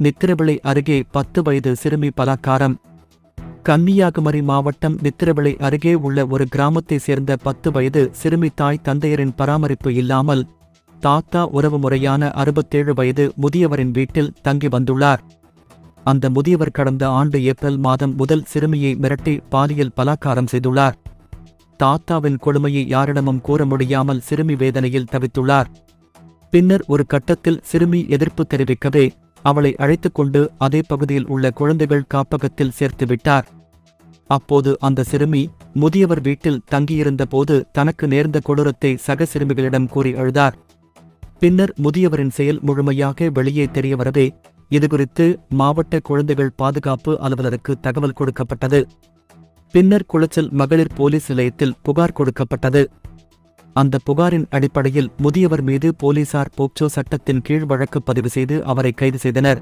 நித்திரவிளை அருகே பத்து வயது சிறுமி பலாக்காரம் கன்னியாகுமரி மாவட்டம் நித்திரவிளை அருகே உள்ள ஒரு கிராமத்தை சேர்ந்த பத்து வயது சிறுமி தாய் தந்தையரின் பராமரிப்பு இல்லாமல் தாத்தா உறவு முறையான அறுபத்தேழு வயது முதியவரின் வீட்டில் தங்கி வந்துள்ளார். அந்த முதியவர் கடந்த ஆண்டு ஏப்ரல் மாதம் முதல் சிறுமியை மிரட்டி பாலியல் பலாக்காரம் செய்துள்ளார். தாத்தாவின் கொடுமையை யாரிடமும் கூற முடியாமல் சிறுமி வேதனையில் தவித்துள்ளார். பின்னர் ஒரு கட்டத்தில் சிறுமி எதிர்ப்பு தெரிவிக்கவே அவளை அழைத்துக் கொண்டு அதே பகுதியில் உள்ள குழந்தைகள் காப்பகத்தில் சேர்த்து விட்டார். அப்போது அந்த சிறுமி முதியவர் வீட்டில் தங்கியிருந்த போது தனக்கு நேர்ந்த கொடூரத்தை சக சிறுமிகளிடம் கூறி அழுதார். பின்னர் முதியவரின் செயல் முழுமையாக வெளியே தெரியவரவே இதுகுறித்து மாவட்ட குழந்தைகள் பாதுகாப்பு அலுவலருக்கு தகவல் கொடுக்கப்பட்டது. பின்னர் குளச்சல் மகளிர் போலீஸ் நிலையத்தில் புகார் கொடுக்கப்பட்டது. அந்த புகாரின் அடிப்படையில் முதியவர் மீது போலீசார் போக்சோ சட்டத்தின் கீழ் வழக்கு பதிவு செய்து அவரை கைது செய்தனர்.